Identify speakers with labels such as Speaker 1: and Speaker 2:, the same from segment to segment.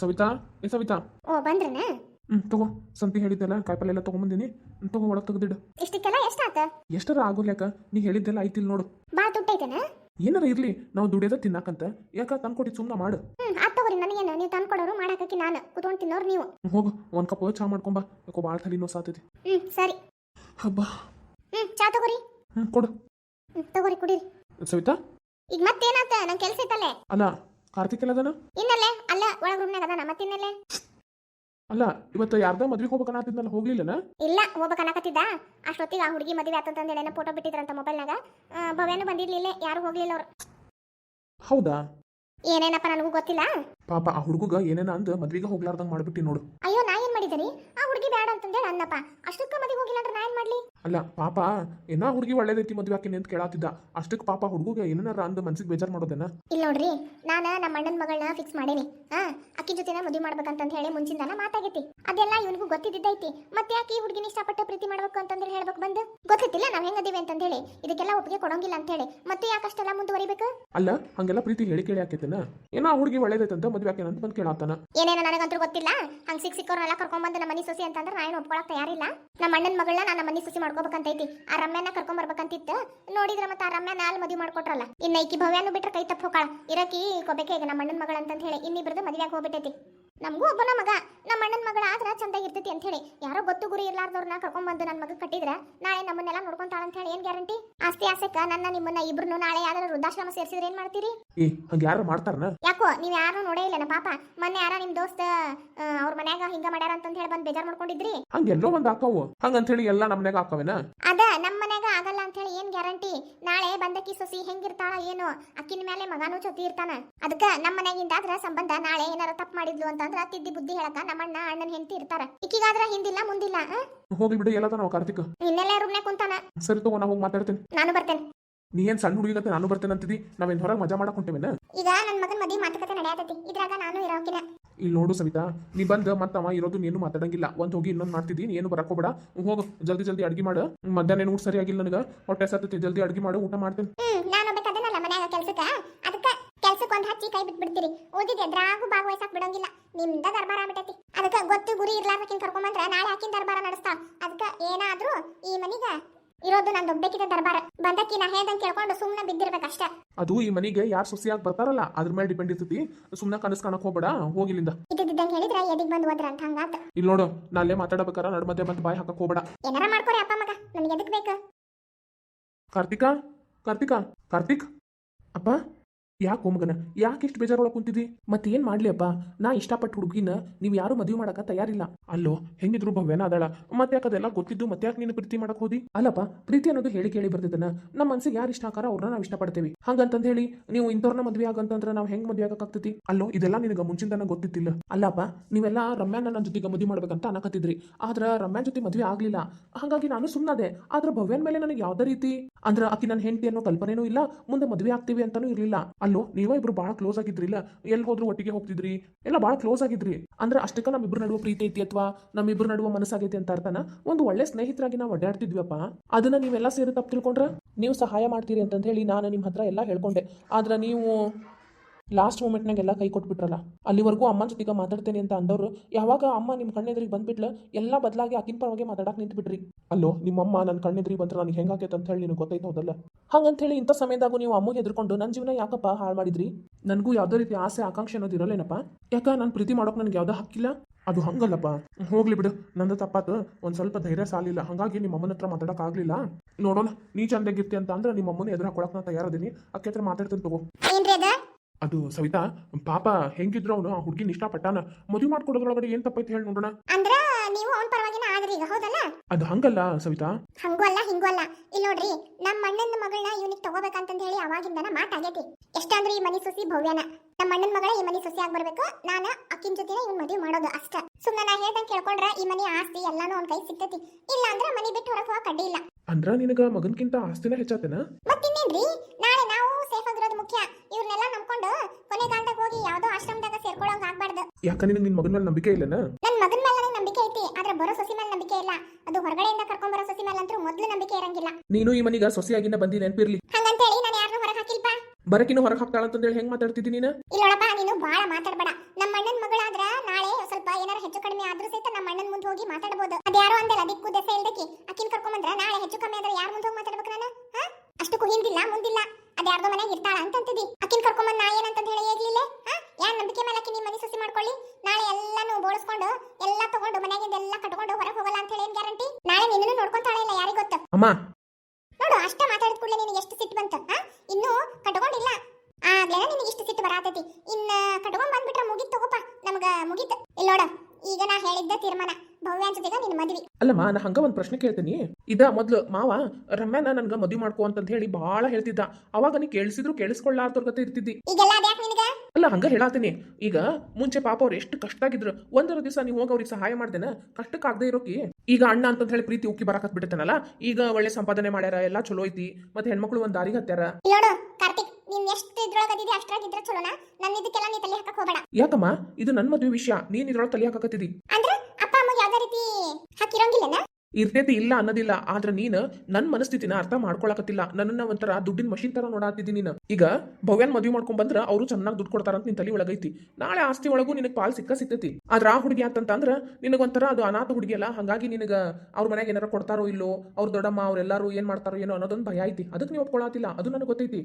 Speaker 1: ಸವಿತಾ ಏ ಸವಿತಾ.
Speaker 2: ಓ ಬಂದ್ರನ?
Speaker 1: ಹ್ಮ್ ತಗೋ. ಸಂತಿ ಹೇಳಿದ್ದೆಲ್ಲ ಕಾಯಿಪಲ್ಲೆ ಎಲ್ಲ ತಗೊಂಬಂದಿನಿ. ಹ್ಮ್, ತಗೋ ಒಳಗೆ ತೆಗೆದಿಡು.
Speaker 2: ಇಷ್ಟಕ್ಕೆಲ್ಲ ಎಷ್ಟಾತ?
Speaker 1: ಎಷ್ಟರ ಆಗೋಲ್ಯಾಕ ನೀ ಹೇಳಿದ್ದೆಲ್ಲ ಐತಿಲ್ ನೋಡು.
Speaker 2: ಬಾ ತುಟ್ಟೈತನ
Speaker 1: ಏನಾರ ಇರ್ಲಿ ನಾವು ದುಡಿಯೋದ ತಿನ್ನಾಕಂತ. ಯಾಕ ತಂದ್ಕೊಡಿ ಸುಮ್ಮನೆ ಮಾಡು.
Speaker 2: ಹ್ಮ್ ಆತ್ ತಗೋರಿ ನನಗೇನು. ನೀವು ತಂದು ಕೊಡೋರು ಮಾಡಾಕಿ ನಾನು. ಕುತ್ಕೊಂಡು ತಿನ್ನೋರು ನೀವು.
Speaker 1: ಹೋಗು. ಒಂದು ಕಪ್ ಚಾ ಮಾಡ್ಕೊಂಬ. ಯಾಕೋ ಭಾಳ ತಲೆ ನೋ ಸಾತೈತಿ.
Speaker 2: ಹ್ಮ್ ಸರಿ.
Speaker 1: ಹಬ್ಬ.
Speaker 2: ಹ್ಮ್ ಚಾ ತಗೋರಿ
Speaker 1: ಹ್ಞೂ ಕೊಡು.
Speaker 2: ಹ್ಮ್ ತಗೋರಿ ಕುಡೀರಿ.
Speaker 1: ಸವಿತಾ?
Speaker 2: ಈಗ ಮತ್ತೇನಾತ? ನಂಗೆ ಕೆಲಸ ಐತಲ್ಲೇ.
Speaker 1: ಅಲ್ಲ ಕಾರ್ತಿಕ್ ಎಲ್ಲದನ
Speaker 2: ಇನ್ನಲ್ಲೇ. ಅಲ್ಲ ಒಳಗ ರೂಮ್ನಾಗ ಅದಾನ ಮತ್ತಿನ್ನಲ್ಲೇ
Speaker 1: ಅಲ್ಲ ಇವತ್ತು ಯಾರ್ದ ಮದ್ವೆಗೆ ಹೋಗ್ಬೇಕನ್ನತ್ತಿದ್ನಲ್ಲ ಹೋಗ್ಲಿಲ್ಲನ?
Speaker 2: ಇಲ್ಲ ಹೋಗ್ಬೇಕು ಅನ್ನಕತ್ತಿದ್ದ. ಅಷ್ಟೊತ್ತಿಗೆ ಆ ಹುಡುಗಿ ಮದುವೆ ಆತಂತಂದು ಹೇಳೇನ ಫೋಟೋ ಬಿಟ್ಟಿದ್ರಂತ ಮೊಬೈಲ್ನಾಗ ಭವ್ಯನೂ ಬಂದಿರ್ಲಿಲ್ಲ ಯಾರು ಹೋಗ್ಲಿಲ್ಲ ಅವ್ರು.
Speaker 1: ಹೌದಾ?
Speaker 2: ಏನೇನಪ್ಪ ನನಗೂ ಗೊತ್ತಿಲ್ಲ.
Speaker 1: ಪಾಪ ಆ ಹುಡುಗ ಏನೇನ ಅಂದ ಮದ್ವಿಗೆ ಹೋಗ್ಲಾರ್ದಂಗ್ ಮಾಡ್ಬಿಟ್ಟಿ ನೋಡು.
Speaker 2: ಅಯ್ಯೋ ನಾ ಮಾಡಿದರಿ ಆ ಹುಡುಗಿ ಬೇಡ ಅಂತಂದೇಳಿ ಅನ್ನಪ್ಪ ಅಷ್ಟಕ್ಕ ಮದುವೆ ಹೋಗಿಲ್ಲ ಅಂದ್ರೆ ನಾ ಏನ್ ಮಾಡ್ಲಿ?
Speaker 1: ಅಲ್ಲ ಪಾಪ ಏನಾ ಹುಡುಗಿ ಒಳ್ಳೇದೈತಿ ಮದುವೆ ಆಕಿನಿ ಅಂತ ಕೇಳಾತಿದ್ದ. ಅಷ್ಟಕ್ಕೆ ಪಾಪ ಹುಡುಗಿಗೆ ಏನಾರ ಅಂದ ಮನ್ಸಿಗೆ ಬೇಜಾರ್ ಮಾಡೋದೇನಾ?
Speaker 2: ಇಲ್ಲ ನೋಡ್ರಿ ನಾನು ನಮ್ಮ ಅಣ್ಣನ ಮಗಳನ್ನ ಫಿಕ್ಸ್ ಮಾಡೇನಿ. ಹಾ ಅಕ್ಕಿ ಜೊತೆನ ಮದುವೆ ಅಂತ ಹೇಳಿ ಮುಂಚಿಂದನ ಮಾತಾಗೈತಿ. ಅದೆಲ್ಲ ಇವನಿಗೂ ಗೊತ್ತಿದ್ದೈತಿ ಮತ್ತೆ ಯಾಕೆ ಈ ಹುಡುಗಿನ ಇಷ್ಟಪಟ್ಟು ಪ್ರೀತಿ ಮಾಡ್ಬೇಕು ಅಂತಂದ್ರೆ ಹೇಳ್ಬೇಕು ಬಂದು? ಗೊತ್ತಿತ್ತಿಲ್ಲ ನಾವ್ ಹೆಂಗದೀವಿ ಅಂತ ಹೇಳಿ. ಇದಕ್ಕೆಲ್ಲ ಒಪ್ಪಿಗೆ ಕೊಡೋಂಗಿಲ್ಲ ಅಂತ ಹೇಳಿ. ಮತ್ತೆ ಯಾಕಷ್ಟೆಲ್ಲ ಮುಂದುವರಿಬೇಕು?
Speaker 1: ಅಲ್ಲ ಹಂಗೆಲ್ಲ ಪ್ರೀತಿ ಹೇಳಿ ಕೇಳಿ ಹಾಕೈತನ ಏನೋ ಹುಡುಗಿ ಒಳ್ಳೇದೈತಂತ ಮದುವೆ ಆಕಿನ ಅಂತ ಬಂದು ಕೇಳಾತನ.
Speaker 2: ಏನೇನ ನನಗಂತೂ ಗೊತ್ತಿಲ್ಲ. ಹಂಗ್ ಸಿಕ್ ಸಿಕ್ಕವ್ರನ್ನೆಲ್ಲ ಕರ್ಕೊಂಡ್ ಬಂದು ನಮ್ಮ ಮನಿ ಸೊಸಿ ಅಂತಂದ್ರೆ ನಾ ಏನು ಒಪ್ಕೊಳಕ್ ತಯಾರಿಲ್ಲ. ನಮ್ಮ ಅಣ್ಣನ ಮಗಳನ್ನ ನಾನು ಮನಿ ಸೊಸಿ ಮಾಡ್ಕೋಬೇಕಂತೈತಿ. ಆ ರಮ್ಯಾನ ಕರ್ಕೊಂಡ್ ಬರ್ಬೇಕಂತಿತ್ತು. ನೋಡಿದ್ರೆ ಮತ್ತೆ ಆ ರಮ್ಯಾನ ಅಲ್ಲಿ ಮದುವೆ ಮಾಡ್ಕೊಟ್ರಲ್ಲ. ಇನ್ನ ಈಕಿ ಭವ್ಯಾನು ಬಿಟ್ರೆ ಕೈ ತಪ್ಪು ಹೋಗಾಳ ಇರಕಿ ಕೊಬೇಕೆ ಈಗ ನಮ್ಮ ಅಣ್ಣನ ಮಗಳ ಅಂತ ಹೇಳಿ ಇನ್ನಿಬ್ರದ್ದು ಮದುವೆಗೆ ಹೋಗ್ಬಿಟ್ಟೈತಿ. ನಮಗೂ ಒಬ್ಬನ ಮಗ. ನಮ್ಮ ಅಣ್ಣನ ಮಗಳ ಆದ್ರೆ ಚಂದ ಇರ್ತೈತಿ ಅಂತ ಹೇಳಿ. ಯಾರೋ ಗೊತ್ತು ಗುರಿ ಇರ್ಲಾರ್ದವ್ರನ್ನ ಕರ್ಕೊಂಡ್ ಬಂದು ನನ್ನ ಮಗ ಕಟ್ಟಿದ್ರೆ ನಾಳೆ ನಮ್ಮನ್ನೆಲ್ಲ ನೋಡ್ಕೊಂತಾಳ ಅಂತ ಹೇಳಿ ಏನ್ ಗ್ಯಾರಂಟಿ? ಆಸ್ತಿ ಆಸೆಕ್ಕ ನನ್ನ ನಿಮ್ಮನ್ನ ಇಬ್ರು ನಾಳೆ ಯಾರು ವೃದ್ಧಾಶ್ರಮ ಸೇರಿಸಿದ್ರೆ ಏನ್ ಮಾಡ್ತೀರಿ?
Speaker 1: ಏ ಹಂಗ ಯಾರು ಮಾಡ್ತಾರನ?
Speaker 2: ಯಾಕೋ ನೀವ್ ಯಾರು ನೋಡೇ ಇಲ್ಲನ ಪಾಪ. ಮೊನ್ನೆ ಯಾರ ನಿಮ್ ದೋಸ್ತ ಅವ್ರ ಮನ್ಯಾಗ ಹಿಂಗ ಮಾಡ್ಯಾರ ಅಂತ ಹೇಳಿ ಬಂದ್ ಬೇಜಾರ್ ಮಾಡ್ಕೊಂಡಿದ್ರಿ?
Speaker 1: ಹಂಗೆಲ್ಲೋ ಒಂದ್ ಹಂಗ ಹಂಗಂತ ಹೇಳಿ ಎಲ್ಲ ನಮ್ಮನ್ಯಾಗ ಹಾಕವೇನ?
Speaker 2: ಅದ ನಮ್ ಮನ್ಯಾಗ ಆಗಲ್ಲ ಅಂತ ಹೇಳಿ ಏನ್ ಗ್ಯಾರಂಟಿ? ನಾಳೆ ಬಂದಕಿ ಸೊಸಿ ಹೆಂಗಿರ್ತಾಳ ಏನು ಅಕ್ಕಿನ ಮೇಲೆ ಮಗನೂ ಜೊತೆ ಇರ್ತಾನ. ಅದಕ್ಕ ನಮ್ ಮನ್ಯಾಗಿಂದಾದ್ರ ಸಂಬಂಧ ನಾಳೆ ಏನಾರ ತಪ್ಪು ಮಾಡಿದ್ಲು ಅಂತಂದ್ರ ತಿದ್ದಿ ಬುದ್ಧಿ ಹೇಳಕ ನಮ್ಮಣ್ಣ ಅಣ್ಣನ ಹೆಂಡತಿ ಇರ್ತಾರ. ಇಕ್ಕಿಗಾದ್ರ ಹಿಂದಿಲ್ಲ ಮುಂದಿಲ್ಲ ಹೋಗಿ
Speaker 1: ಹೋಗ್ಲಿ ಬಿಡು ಎಲ್ಲದ ನಾವು ಕಾರ್ತಿಕ್.
Speaker 2: ಇನ್ನೆಲ್ಲ ರೂಮ್ನ್ಯಾಗ ಕುಂತಾನ.
Speaker 1: ಸರಿ ತಗೋ ನಾ ಹೋಗಿ ಮಾತಾಡ್ತೀನಿ.
Speaker 2: ನಾನು ಬರ್ತೇನೆ.
Speaker 1: ನೀ ಏನ್ ಸಣ್ಣ ಹುಡುಗಿಗತ್ತೆ ನಾನು ಬರ್ತೇನೆ ಅಂತಿದಿ ನಾವೇನ್ ಹೊರಗೆ ಮಜಾ ಮಾಡಕ್ ಹೊಂಟೇವೇನ?
Speaker 2: ಈಗ ನನ್ನ ಮಗನ ಮದಿ ಮಾತುಕತೆ ನಡೆಯತೈತಿ. ಇದ್ರಾಗ ನಾನು ಇರೋಕಿನ
Speaker 1: ಇಲ್ಲಿ ನೋಡು ಸವಿತಾ ನೀ ಬಂದ ಮತ್ತ ಅವ ಇರೋದು ನೀನು ಮಾತಾಡಂಗಿಲ್ಲ. ಒಂದ್ ಹೋಗಿ ಇನ್ನೊಂದ್ ಮಾಡ್ತಿದ್ದಿ ನೀನು ಬರಕ್ ಹೋಗ್ಬೇಡ. ಹೋಗು ಜಲ್ದಿ ಜಲ್ದಿ ಅಡ್ಗೆ ಮಾಡು. ಮಧ್ಯಾಹ್ನ ಏನು ಊಟ ಸರಿಯಾಗಿಲ್ಲ ನನಗ ಹೊಟ್ಟೆ ಸತ್ತೈತಿ ಜಲ್ದಿ ಅಡ್ಗೆ ಮಾಡು ಊಟ ಮಾಡ್ತೇನೆ.
Speaker 2: ನಾನು ಬೇಕಾದನಲ್ಲ ಮನ್ಯಾಗ ಕೆಲ್ಸಕ್ಕ. ಅದಕ್ಕ ಕೆಲಸಕ್ಕೆ ಒಂದ್ ಹಚ್ಚಿ ಕೈ ಬಿಟ್ಬಿಡ್ತೀರಿ. ಓದಿದ್ ಎದ್ರಾಗೂ ಭಾಗವಹಿಸಕ್ ಬಿಡಂಗಿಲ್ಲ. ನಿಮ್ದ ದರ್ಬಾರ ಆಗ್ಬಿಟ್ಟೈತಿ. ಅದಕ್ಕ ಗೊತ್ತು ಗುರಿ ಇರ್ಲಾರ್ದಕ್ಕಿಂತ ಕರ್ಕೊಂಬಂದ್ರ ನಾಳೆ ಹಾಕಿನ ದರ್ಬಾರ ನಡೆಸ್ತಾಳ. ಅದಕ್ಕೆ ಏನಾದ್ರೂ ಈ ಮನಿಗ ಇರೋದು ನಾನು ಒಬ್ಬಕಿದ ದರ್ಬಾರ. ಬಂದಕ್ಕಿ ನಾ ಹೇಳ್ದಂಗೆ ಕೇಳ್ಕೊಂಡು ಸುಮ್ನೆ ಬಿದ್ದಿರ್ಬೇಕಷ್ಟೇ.
Speaker 1: ಅದು ಈ ಮನೆಗೆ ಯಾರು ಸೊಸೆಯಾಗಿ ಬರ್ತಾರಲ್ಲ ಅದ್ರ ಮೇಲೆ ಡಿಪೆಂಡ್ ಇರ್ತೈತಿ. ಸುಮ್ಮನೆ ಕನಸು ಕಾಣಕ್ ಹೋಗ್ಬೇಡ ಹೋಗಿಲ್ಲಿಂದ
Speaker 2: ಇದ್ದಿದ್ದಂಗೆ ಹೇಳಿದ್ರೆ ಎದಿಗ್ ಬಂದು ಹೋದ್ರ ಅಂತ ಹಂಗಾತ.
Speaker 1: ಇಲ್ಲಿ ನೋಡು ನಾ ಅಲ್ಲೇ ಮಾತಾಡಬೇಕಾರ ನಡ್ ಮಧ್ಯೆ ಬಂದು ಬಾಯಿ ಹಾಕಕ್ ಹೋಗ್ಬೇಡ.
Speaker 2: ಏನಾರ ಮಾಡ್ಕೊರಿ ಅಪ್ಪ ಮಗ ನನಗೆ ಎದಕ್ ಬೇಕು?
Speaker 1: ಕಾರ್ತಿಕಾ ಕಾರ್ತಿಕಾ ಕಾರ್ತಿಕ್. ಅಪ್ಪ? ಯಾಕೆ ಮಗನ? ಯಾಕೆ ಇಷ್ಟು ಬೇಜಾರೊಳಗೆ ಕುಂತಿದ್ದಿ? ಮತ್ತೆ ಏನ್ ಮಾಡ್ಲಿ ಅಪ್ಪ ನಾ ಇಷ್ಟಪಟ್ಟು ಹುಡುಗಿನ ನೀವು ಯಾರು ಮದುವೆ ಮಾಡಕ ತಯಾರಿಲ್ಲ. ಅಲ್ಲೋ, ಹೆಂಗಿದ್ರು ಭವ್ಯನ ಅದಾಳ ಮತ್ತೆ ಅದೆಲ್ಲ ಗೊತ್ತಿದ್ದು ಮತ್ತೆ ಯಾಕೆ ನೀನು ಪ್ರೀತಿ ಮಾಡಕ್ ಹೋದಿ? ಅಲ್ಲಪ್ಪ, ಪ್ರೀತಿ ಅನ್ನೋದು ಹೇಳಿ ಕೇಳಿ ಬರ್ತಿದ್ದನ ನಮ್ಮ ಮನ್ಸಿಗೆ ಯಾರು ಇಷ್ಟ ಆಕಾರ ಅವ್ರನ್ನ ನಾವು ಇಷ್ಟಪಡ್ತೇವೆ. ಹಂಗಂತಂದ ಹೇಳಿ, ನೀವು ಇಂಥವ್ರನ್ನ ಮದುವೆ ಆಗಂತಂದ್ರೆ ನಾವು ಹೆಂಗ್ ಮದುವೆ ಆಗಕ್ಕಾಗ್ತೈತಿ? ಅಲ್ಲೋ, ಇದೆಲ್ಲ ನಿನಗೆ ಮುಂಚಿಂದನ ಗೊತ್ತಿತ್ತಿಲ್ಲ. ಅಲ್ಲಪ್ಪ, ನೀವೆಲ್ಲ ರಮ್ಯಾನ ನನ್ನ ಜೊತೆಗೆ ಮದುವೆ ಮಾಡ್ಬೇಕಂತ ಅನ್ನಕತ್ತಿದ್ರಿ ಆದ್ರ ರಮ್ಯಾನ್ ಜೊತೆ ಮದುವೆ ಆಗ್ಲಿಲ್ಲ. ಹಾಗಾಗಿ ನಾನು ಸುಮ್ಮನದೆ ಆದ್ರ ಭವ್ಯನ ಮೇಲೆ ನನಗೆ ಯಾವ್ದೇ ರೀತಿ? ಅಂದ್ರ ಆಕಿ ನನ್ನ ಹೆಂಡತಿ ಅನ್ನೋ ಕಲ್ಪನೆನೂ ಇಲ್ಲ, ಮುಂದೆ ಮದುವೆ ಆಗ್ತೀವಿ ಅಂತಾನೂ ಇರ್ಲಿಲ್ಲ. ಅಲ್ಲೋ, ನೀವ ಇಬ್ರು ಬಹಳ ಕ್ಲೋಸ್ ಆಗಿದ್ರಿಲ್ಲ ಎಲ್ಲಿ ಹೋದ್ರು ಒಟ್ಟಿಗೆ ಹೋಗ್ತಿದ್ರಿ? ಎಲ್ಲ ಬಹಳ ಕ್ಲೋಸ್ ಆಗಿದ್ರಿ. ಅಂದ್ರೆ ಅಷ್ಟಕ್ಕ ನಮ್ಮಿಬ್ರು ನಡುವ ಪ್ರೀತಿ ಐತಿ ಅಥವಾ ನಮ್ಮಿಬ್ರು ನಡುವ ಮನಸ್ಸಾಗೈತಿ ಅಂತ ಅರ್ಥನ? ಒಂದು ಒಳ್ಳೆ ಸ್ನೇಹಿತರಾಗಿ ನಾವು ಅಡ್ಡಾಡ್ತಿದ್ವಪ್ಪ ಅದನ್ನ ನೀವೆಲ್ಲ ಸೇರಿ ತಪ್ಪು ತಿಳ್ಕೊಂಡ್ರೆ? ನೀವು ಸಹಾಯ ಮಾಡ್ತೀರಿ ಅಂತ ಹೇಳಿ ನಾನು ನಿಮ್ಮ ಹತ್ರ ಎಲ್ಲ ಹೇಳ್ಕೊಂಡೆ. ಆದ್ರೆ ನೀವು ಲಾಸ್ಟ್ ಮೂಮೆಂಟ್ನಾಗೆಲ್ಲ ಕೈ ಕೊಟ್ಬಿಟ್ರಲ್ಲ. ಅಲ್ಲಿವರೆಗೂ ಅಮ್ಮನ ಜೊತೆಗೆ ಮಾತಾಡ್ತೇನೆ ಅಂತ ಅಂದವರು, ಯಾವಾಗ ಅಮ್ಮ ನಿಮ್ಮ ಕಣ್ಣೆದ್ರಿಗೆ ಬಂದ್ಬಿಟ್ಲ, ಎಲ್ಲ ಬದಲಾಗಿ ಆಕಿನ ಪರವಾಗಿ ಮಾತಾಡಕ್ಕೆ ನಿಂತ್ಬಿಟ್ರಿ. ಅಲ್ಲೋ, ನಿಮ್ಮಮ್ಮ ನನ್ನ ಕಣ್ಣೆದ್ರಿಗೆ ಬಂದ್ರೆ ನನಗೆ ಹೆಂಗಾಕೈತೆ ಅಂತ ಹೇಳಿ ನಿನಗೆ ಗೊತ್ತೈತೆ ಹೌದಲ್ಲ? ಹೇಳಿ ಇಂಥ ಸಮಯದಾಗೂ ನೀವು ಅಮ್ಮಗೆ ಹೆದರ್ಕೊಂಡು ನನ್ನ ಜೀವನ ಯಾಕಪ್ಪ ಹಾಳು ಮಾಡಿದ್ರಿ? ನನಗೂ ಯಾವುದೇ ರೀತಿ ಆಸೆ ಆಕಾಂಕ್ಷೆ ಅನ್ನೋದು ಇರಲ್ಲೇನಪ್ಪ? ಯಾಕ ನಾನು ಪ್ರೀತಿ ಮಾಡೋಕೆ ನನಗೆ ಯಾವುದೋ ಹಕ್ಕಿಲ್ಲ? ಅದು ಹಂಗಲ್ಲಪ್ಪ. ಹೋಗ್ಲಿ ಬಿಡು. ನಂದು ತಪ್ಪಾತು. ಒಂದು ಸ್ವಲ್ಪ ಧೈರ್ಯ ಸಾಲಿಲ್ಲ. ಹಾಗಾಗಿ ನಿಮ್ಮ ಅಮ್ಮನ ಹತ್ರ ಮಾತಾಡೋಕ್ಕಾಗಲಿಲ್ಲ ನೋಡೋಣ, ನೀ ಚಂದಾಗಿರ್ತಿ ಅಂತ ಅಂದ್ರೆ ನಿಮ್ಮ ಅಮ್ಮನ ಎದುರು ಹಾಕೊಳಕ್ ನಾನು ತಯಾರದೀನಿ ಅಕ್ಕೆ ಹತ್ರ ಮಾತಾಡ್ತೀನಿ ತಗೋ.
Speaker 2: ಅದ
Speaker 1: ಸವಿತಾ ಪಾಪ ಹೆಂಗಿದ್ರು ಅವನು ಆ ಹುಡುಗಿನ ಇಷ್ಟಪಟ್ಟಾನ. ಮದುವೆ ಮಾಡ್ಕೊಡೋದ್ರೊಳಗಡೆ ಏನ್ ತಪ್ಪೈತಿ ಹೇಳಿ ನೋಡೋಣ.
Speaker 2: ಅಂದ್ರ ನೀವು ಅವನ ಪರವಾಗಿನ ಆದ್ರಿ ಈಗ ಹೌದಲ್ಲ?
Speaker 1: ಅದು ಹಂಗಲ್ಲ ಸವಿತಾ.
Speaker 2: ಹಂಗೂ ಅಲ್ಲ ಹಿಂಗೂ ಅಲ್ಲ. ಇಲ್ಲಿ ನೋಡ್ರಿ ನಮ್ಮ ಅಣ್ಣನ ಮಗಳನ್ನ ಇವನಿಗೆ ತಗೋಬೇಕಂತಂದ ಹೇಳಿ ಅವಾಗಿಂದನ ಮಾತಾಗೈತಿ ಎಷ್ಟಂದ್ರೆ ಈ ಮನಿ ಸೊಸಿ ಭವ್ಯನ. ನಮ್ಮ ಅಣ್ಣನ ಮಗಳ ಈ ಮನಿ ಸೊಸಿ ಆಗ್ಬರ್ಬೇಕು. ನಾನು ಅಕ್ಕಿನ ಜೊತೆ ಇವ್ನ ಮದುವೆ ಮಾಡೋದು ಅಷ್ಟ. ಸುಮ್ಮನೆ ನಾ ಹೇಳ್ದಂಗೆ ಕೇಳ್ಕೊಂಡ್ರ ಈ ಮನಿ ಆಸ್ತಿ ಎಲ್ಲಾನು ಅವ್ನ ಕೈ ಸಿಗ್ತೈತಿ. ಇಲ್ಲ ಅಂದ್ರ ಮನಿ ಬಿಟ್ಟು ಹೊರಗೆ ಹೋಗಕ್ ಅಡ್ಡಿ ಇಲ್ಲ.
Speaker 1: ಅಂದ್ರ ನಿನಗ ಮಗನ್ಕಿಂತ ಆಸ್ತಿನ ಹೆಚ್ಚಾತೇನ?
Speaker 2: ಮತ್ತಿನ್ನೇನ್ರಿ ನಾಳೆ ನಾವು ಮುಖ್ಯ. ಇವ್ರನ್ನೆಲ್ಲ ನಂಬ್ಕೊಂಡು ಕೊನೆ ಕಾಂಡಕ್ಕೆ ಹೋಗಿ ಯಾವ್ದೋ ಆಶ್ರಮದಾಗ ಸೇರ್ಕೊಳ್ಳೋಂಗ್ ಆಗ್ಬಾರ್ದು.
Speaker 1: ಯಾಕಂದ್ರೆ ನಿನ್ ನಿನ್ ಮಗನ ಮೇಲೆ ನಂಬಿಕೆ ಇಲ್ಲನ?
Speaker 2: ನನ್ ಮಗನ ಮೇಲೆ ನನಗೆ ನಂಬಿಕೆ ಐತಿ ಆದ್ರೆ ಬರೋ ಸೊಸಿ ಮೇಲೆ ನಂಬಿಕೆ ಇಲ್ಲ. ಅದು ಹೊರಗಡೆಯಿಂದ ಕರ್ಕೊಂಡ್ ಬರೋ ಸೊಸಿ ಮೇಲೆ ಅಂತೂ ಮೊದ್ಲು ನಂಬಿಕೆ ಇರಂಗಿಲ್ಲ.
Speaker 1: ನೀನು ಈ ಮನಿಗ ಸೊಸಿಯಾಗಿನ ಬಂದಿ ನೆನ್ಪಿರ್ಲಿ.
Speaker 2: ಹಂಗಂತ ಹೇಳಿ ನಾನು ಯಾರನ್ನೂ ಹೊರಗೆ ಹಾಕಿಲ್ಪ?
Speaker 1: ಬರಕಿನ ಹೊರಗೆ ಹಾಕ್ತಾಳ ಹೇಳಿ ಹೆಂಗ್ ಮಾತಾಡ್ತಿದ್ದಿ ನೀನು?
Speaker 2: ಇಲ್ಲೋಡಪ್ಪ ನೀನು ಬಾಳ ಮಾತಾಡಬೇಡ. ನಮ್ಮ ಅಣ್ಣನ ಮಗಳಾದ್ರ ನಾಳೆ ಸ್ವಲ್ಪ ಏನಾರ ಹೆಚ್ಚು ಕಡಿಮೆ ಆದ್ರೂ ಸಹಿತ ನಮ್ಮ ಅಣ್ಣನ ಮುಂದೆ ಹೋಗಿ ಮಾತಾಡಬಹುದು ಅದ್ಯಾರೋ ಅಂದಲ್ಲ ಅದಕ್ಕೂ ದೆಸೆ ಇಲ್ದಕ್ಕೆ ಅಕ್ಕಿನ ಕರ್ಕೊಂಡ್ ಬಂದ್ರ ನಾಳೆ ಹೆಚ್ಚು ಕಮ್ಮಿ ಆದ್ರೆ ಯಾರ ಮುಂದೆ ಹೋಗಿ ಮಾತಾಡ್ಬೇಕು ನಾನು? ಹಾ? ಅಷ್ಟಕ್ಕೂ ಹಿಂದಿಲ್ಲ ಮುಂದಿಲ್ಲ. ಅದ್ಯಾರ್ದೋ ಮನೆಗೆ ಇರ್ತಾಳ ಅಂತಂತಿದಿ ಅಕ್ಕಿನ ಕರ್ಕೊಂಬಂದ್ ನಾ ಏನಂತ ಹೇಳಿ ಹೇಗ್ಲಿಲ್ಲ? ಯಾರ್ ನಂಬಿಕೆ ಮೇಲೆ ಅಕ್ಕಿ ನಿಮ್ಮ ಮನೆ ಸಸಿ ಮಾಡ್ಕೊಳ್ಳಿ? ನಾಳೆ ಎಲ್ಲಾನು ಬೋಳಿಸ್ಕೊಂಡು ಎಲ್ಲ ತಗೊಂಡು ಮನೆಗಿಂದ ಎಲ್ಲ ಕಟ್ಕೊಂಡು ಹೊರಗೆ ಹೋಗಲ್ಲ ಅಂತ ಹೇಳಿ ಏನ್ ಗ್ಯಾರಂಟಿ? ನಾಳೆ ನಿನ್ನನ್ನು ನೋಡ್ಕೊಂತಾಳೆ ಇಲ್ಲ ಯಾರಿಗ್ ಗೊತ್ತು?
Speaker 1: ಅಮ್ಮ.
Speaker 2: ನೋಡು ಅಷ್ಟ ಮಾತಾಡಿದ ಕೂಡಲೇ ನಿನಗೆ ಎಷ್ಟು ಸಿಟ್ಟು ಬಂತ? ಹಾ ಇನ್ನೂ ಕಟ್ಕೊಂಡಿಲ್ಲ. ಆಗ್ಲೇನ ನಿನಗೆ ಇಷ್ಟು ಸಿಟ್ಟು ಬರಾತೈತಿ. ಇನ್ನ ಕಟ್ಕೊಂಡ್ ಬಂದ್ಬಿಟ್ರೆ ಮುಗಿತ್ ತಗೋಪ ನಮ್ಗ ಮುಗಿತ್. ಇಲ್ಲ ನೋಡ ಈಗ ನಾ ಹೇಳಿದ್ದ ತೀರ್ಮಾನ. ಜೊತೆಗ ಮದ್ವಿ.
Speaker 1: ಅಲ್ಲಮ್ಮ ನಾ ಹಂಗ ಒಂದು ಪ್ರಶ್ನೆ ಕೇಳ್ತೀನಿ. ಇದ ಮೊದ್ಲು ಮಾವ ರಮ್ಯಾನ ನನ್ಗ ಮದ್ವಿ ಮಾಡ್ಕೊ ಅಂತ ಹೇಳಿ ಬಹಳ ಹೇಳ್ತಿದ್ದ. ಅವಾಗ ನೀ ಕೇಳಿಸಿದ್ರು ಕೇಳಿಸ್ಕೊಳ್ಳಾರ್ದವ್ರ ಗತೆ ಇರ್ತಿದ್ದಿ.
Speaker 2: ಈಗೆಲ್ಲ ಅದ್ಯಾಕ್ ನಿನಗ?
Speaker 1: ಅಲ್ಲ ಹಂಗ ಹೇಳಾತೀನಿ. ಈಗ ಮುಂಚೆ ಪಾಪ ಅವ್ರು ಎಷ್ಟು ಕಷ್ಟ ಆಗಿದ್ರು ಒಂದರ ದಿವಸ ನೀವು ಹೋಗಿ ಅವ್ರಿಗೆ ಸಹಾಯ ಮಾಡ್ದೇನ ಕಷ್ಟಕ್ಕಾಗದೆ ಇರೋಕಿ. ಈಗ ಅಣ್ಣ ಅಂತ ಹೇಳಿ ಪ್ರೀತಿ ಉಕ್ಕಿ ಬರಾಕತ್ ಬಿಡ್ತಾನಲ್ಲ ಈಗ ಒಳ್ಳೆ ಸಂಪಾದನೆ ಮಾಡ್ಯಾರ ಎಲ್ಲಾ ಚಲೋ ಐತಿ. ಮತ್ತೆ ಹೆಣ್ಮಕ್ಳು ಒಂದ್ ದಾರಿಗೆ ಹತ್ಯಾರ?
Speaker 2: ನೋಡು ಕಾರ್ತಿಕ್ ನೀನ್ ಎಷ್ಟು ಇದ್ರೊಳಗ ಅದಿದಿ ಅಷ್ಟ್ರಾಗಿದ್ರೆ ಚಲೋನ? ನನ್ನ ಇದಕ್ಕೆಲ್ಲ ನೀ ತಲೆ ಹಾಕಕ್ ಹೋಗ್ಬೇಡ.
Speaker 1: ಯಾಕಮ್ಮ? ಇದು ನನ್ನ ಮದುವೆ ವಿಷಯ. ನೀನ್ ಇದ್ರೊಳಗೆ ತಲೆ ಹಾಕಕತ್ತಿದಿ.
Speaker 2: ಅಂದ್ರ ಅಪ್ಪ ಅಮ್ಮಗೆ ಯಾವ್ದೇ ರೀತಿ ಹಾಕಿರಂಗಿಲ್ಲನ
Speaker 1: ಇರ್ತೈತಿ ಇಲ್ಲ ಅನ್ನೋದಿಲ್ಲ ಆದ್ರೆ ನೀನು ನನ್ನ ಮನಸ್ಥಿತಿನ ಅರ್ಥ ಮಾಡ್ಕೊಳಕತ್ತಿಲ್ಲ. ನನ್ನನ್ನ ಒಂಥರ ದುಡ್ಡಿನ ಮಷಿನ್ ತರ ನೋಡಾತಿದ್ದಿ ನೀನು. ಈಗ ಭವ್ಯನ್ ಮದುವೆ ಮಾಡ್ಕೊಂಡ್ ಬಂದ್ರ ಅವರು ಚೆನ್ನಾಗಿ ದುಡ್ಡು ಕೊಡ್ತಾರ ಅಂತ ನಿನ್ ತಲೆ ಒಳಗೈತಿ. ನಾಳೆ ಆಸ್ತಿ ಒಳಗೂ ನಿನಗೆ ಪಾಲ್ ಸಿಕ್ಕ ಸಿಗ್ತೈತಿ. ಆದ್ರ ಆ ಹುಡುಗಿ ಅಂತಂದ್ರ ನಿನಗೊಂಥರ ಅದು ಅನಾಥ ಹುಡುಗಿ ಅಲ್ಲ ಹಂಗಾಗಿ ನಿನಗ ಅವ್ರ ಮನೆಗೆ ಏನಾರ ಕೊಡ್ತಾರೋ ಇಲ್ಲೋ ಅವ್ರ ದೊಡ್ಡಮ್ಮ ಅವ್ರೆಲ್ಲಾರು ಏನ್ ಮಾಡ್ತಾರೋ ಏನೋ ಅನ್ನೋದೊಂದು ಭಯ ಐತಿ. ಅದಕ್ಕೆ ನೀವು ಒಪ್ಕೊಳತಿಲ್ಲ ಅದು ನನಗೆ ಗೊತ್ತೈತಿ.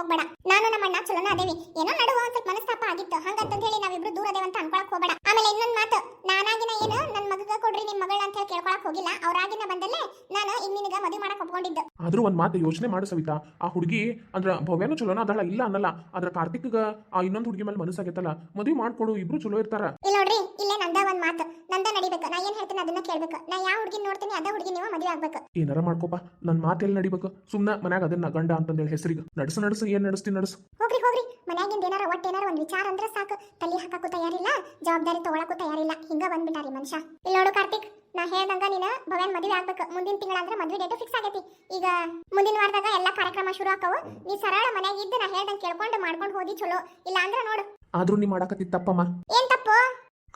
Speaker 2: ಹೋಗ್ಬೇಡ. ನಾನು ನಮ್ಮ ಅಣ್ಣ ಚಲೋನ ಅದೇವಿ ಏನೋ ನಡುವ ಒಂದ್ ಸ್ವಲ್ಪ ಮನಸ್ತಾಪ ಆಗಿತ್ತು. ಹಂಗಂತ ಹೇಳಿ ನಾವಿಬ್ರು ದೂರ ಅದೇವಂತ ಅನ್ಕೊಳಕ್ ಹೋಗ್ಬೇಡ. ಆಮೇಲೆ ಇನ್ನೊಂದ್ ಮಾತು ನಾನಾಗಿನ ಏನು ನನ್ ಮಗಗ ಕೊಡ್ರಿ ನಿಮ್ ಮಗಳ ಅಂತ ಹೇಳಿ ಕೇಳ್ಕೊಳಕ್ ಹೋಗಿಲ್ಲ. ಅವ್ರಾಗಿನ ಬಂದಲ್ಲೇ ನಾನು ಈಗ ನಿನಗ ಮದುವೆ ಮಾಡಕ್ ಒಪ್ಕೊಂಡಿದ್ದು.
Speaker 1: ಆದ್ರೂ ಒಂದ್ ಮಾತು ಯೋಚನೆ ಮಾಡು ಸವಿತಾ. ಆ ಹುಡುಗಿ ಅಂದ್ರ ಭವ್ಯನು ಚಲೋನ ಅದಳ ಇಲ್ಲ ಅನ್ನಲ್ಲ. ಅದ್ರ ಕಾರ್ತಿಕ್ಗ ಆ ಇನ್ನೊಂದ್ ಹುಡುಗಿ ಮೇಲೆ ಮನಸ್ಸಾಗೈತಲ್ಲ. ಮದುವೆ ಮಾಡ್ಕೊಡು ಇಬ್ರು ಚಲೋ ಇರ್ತಾರ.
Speaker 2: ಇಲ್ಲ ನೋಡ್ರಿ ಇಲ್ಲೇ ನಂದ ಒಂದ್ ಮಾತು. ನಂದ ನಡಿಬೇಕು. ನಾ ಏನ್ ಹೇಳ್ತೀನಿ ಅದನ್ನ ಕೇಳ್ಬೇಕು. ನಾ ಯಾವ ಹುಡುಗಿ ನೋಡ್ತೀನಿ ಅದ ಹುಡುಗಿ ನೀವು ಮದುವೆ ಆಗ್ಬೇಕು.
Speaker 1: ಏನಾರ ಮಾಡ್ಕೋಪ ನನ್ ಮಾತೆಲ್ಲ ನಡಿಬೇಕು. ಸುಮ್ಮನೆ ಮನ್ಯಾಗ ಅದನ್ನ ಗಂಡ ಅಂತಂದೇಳಿ ಹೆಸರಿಗೆ. ನಡ್ಸು ನಡ್ಸು ಏನ್ ನಡೆಸ್ತೀನಿ ನಡ್ಸು.
Speaker 2: ಹೋಗ್ರಿ ಹೋಗ್ರಿ. ಮನ್ಯಾಗಿಂದ ಏನಾರ ಒಟ್ಟ ಏನಾರ ಒಂದ್ ವಿಚಾರ ಅಂದ್ರೆ ಸಾಕು. ತಲೆ ಹಾಕಕ್ಕೂ ತಯಾರಿಲ್ಲ ಜವಾಬ್ದಾರಿ ತಗೊಳಕ್ಕೂ ತಯಾರಿಲ್ಲ. ಹಿಂಗ ಬಂದ್ಬಿಟ್ಟಾರಿ ಮನುಷ್ಯ. ಇಲ್ಲ ನೋಡು ಕಾರ್ತಿಕ್ ನಾ ಹೇಳ್ದಂಗ ನೀನ ಭವ್ಯನ್ ಮದುವೆ ಆಗ್ಬೇಕು. ಮುಂದಿನ ತಿಂಗಳ ಅಂದ್ರೆ ಮದುವೆ ಡೇಟ್ ಫಿಕ್ಸ್ ಆಗೈತಿ. ಈಗ ಮುಂದಿನ ವಾರದಾಗ ಎಲ್ಲಾ ಕಾರ್ಯಕ್ರಮ ಶುರು ಆಕವು ನೀ ಸರಳ ಮನ್ಯಾಗ ಇದ್ದು ನಾ ಹೇಳ್ದಂಗ ಕೇಳ್ಕೊಂಡು ಮಾಡ್ಕೊಂಡು ಹೋದಿ ಚಲೋ. ಇಲ್ಲ ಅಂದ್ರೆ ನೋಡು.
Speaker 1: ಆದ್ರೂ ನೀ ಮಾಡಕತ್ತಿ ತಪ್ಪಮ್ಮ.
Speaker 2: ಏನ್ ತಪ್ಪು?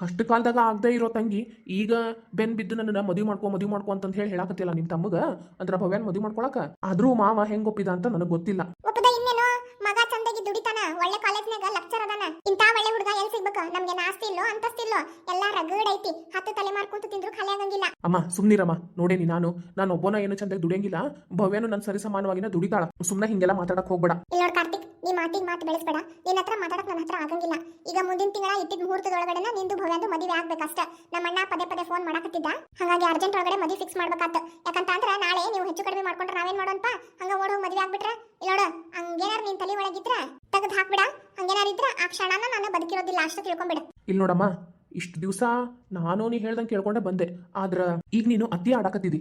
Speaker 1: ಕಷ್ಟ ಕಾಲದಾಗ ಆಗದೆ ಇರೋ ತಂಗಿ ಈಗ ಬೆನ್ ಬಿದ್ದು ನನ್ನ ಮದುವೆ ಮಾಡ್ಕೊ ಮದುವೆ ಮಾಡ್ಕೊ ಅಂತ ಹೇಳಿ ಹೇಳಾಕತ್ತಿಲ್ಲ ನಿಮ್ಮ ತಮ್ಮಗ? ಅಂದ್ರ ಭವ್ಯನ್ ಮದುವೆ ಮಾಡ್ಕೊಳಕ? ಆದ್ರೂ ಮಾವ ಹೆಂಗ್ ಒಪ್ಪಿದ ಅಂತ ನನಗೆ ಗೊತ್ತಿಲ್ಲ.
Speaker 2: ಒಪ್ಪದ ಇನ್ನೇನು? ಮಗ ಚಂದಾಗಿ ದುಡಿತಾನ ಒಳ್ಳೆ ಕಾಲೇಜ್ನಾಗ ಲೆಕ್ಚರ್ ಅದಾನ. ಇಂತ ಒಳ್ಳೆ ಹುಡುಗ ಎಲ್ಲಿ ಸಿಗ್ಬೇಕು? ನಮ್ಗೆ ನಾಸ್ತಿ ಇಲ್ಲೋ ಅಂತಸ್ತಿಲ್ಲೋ? ಎಲ್ಲಾ ರಗಡ್ ಐತಿ. ಹತ್ತು ತಲೆ ಮಾರ್ಕೊಂತ ತಿಂದ್ರು ಖಾಲಿ ಆಗಂಗಿಲ್ಲ.
Speaker 1: ಅಮ್ಮ ಸುಮ್ನಿರಮ್ಮ. ನೋಡೇನಿ ನಾನು. ನಾನು ಒಬ್ಬನ ಏನು ಚಂದಾಗಿ ದುಡಿಯಂಗಿಲ್ಲ. ಭವ್ಯನು ನನ್ನ ಸರಿ ಸಮಾನವಾಗಿನ ದುಡಿತಾಳ. ಸುಮ್ಮನೆ ಹಿಂಗೆಲ್ಲ ಮಾತಾಡಕ್ ಹೋಗ್ಬೇಡ.
Speaker 2: ಇಲ್ಲ ನೋಡ್ ಕಾರ್ತಿಕ್. ನೀ ಮಾತಿಗೆ ಮಾತು ಬೆಳೆಸ್ಬೇಡ. ನಿನ್ನ ಹತ್ರ ಮಾತಾಡಕ್ ನನ್ನ ಹತ್ರ ಆಗಂಗಿಲ್ಲ. ಈಗ ಮುಂದಿನ ತಿಂಗಳ ಇಟ್ಟಿದ್ ಮುಹೂರ್ತದೊಳಗಡೆನ ನಿಂದು ಭವ್ಯಂದು ಮದುವೆ ಆಗ್ಬೇಕಷ್ಟ. ನಮ್ಮ ಅಣ್ಣ ಪದೇ ಪದೇ ಫೋನ್ ಮಾಡಕತ್ತಿದ್ದ. ಹಾಗಾಗಿ ಅರ್ಜೆಂಟ್ ಒಳಗಡೆ ಮದುವೆ ಫಿಕ್ಸ್ ಮಾಡ್ಬೇಕಾತ. ಯಾಕಂತ ಅಂದ್ರ ನಾಳೆ ನೀವು ಹೆಚ್ಚು ಕಡಿಮೆ ಮಾಡ್ಕೊಂಡ್ರೆ ನಾವೇನ್ ಮಾಡೋಣಪ್ಪ? ಹಂಗ ಓಡ್ ಹೋಗಿ ಮದುವೆ ಆಗ್ಬಿಟ್ರೆ? ಇಲ್ಲ ನೋಡು ಹಂಗೇನಾರ ನಿನ್ ತಲೆ ಒಳಗಿದ್ರ ತೆಗೆದು ಹಾಕ್ಬಿಡ. ಹಂಗೇನಾರ ಇದ್ರ ಆ ಕ್ಷಣನ ನಾನು ಬದುಕಿರೋದಿಲ್ಲ. ಅಷ್ಟು ತಿಳ್ಕೊಂಬಿಡ.
Speaker 1: ಇಲ್ಲಿ ನೋಡಮ್ಮ ಇಷ್ಟು ದಿವಸ ನಾನು ನೀ ಹೇಳ್ದಂಗೆ ಕೇಳ್ಕೊಂಡೆ ಬಂದೆ. ಆದ್ರ ಈಗ ನೀನು ಅತಿ ಆಡಾಕತ್ತಿದಿ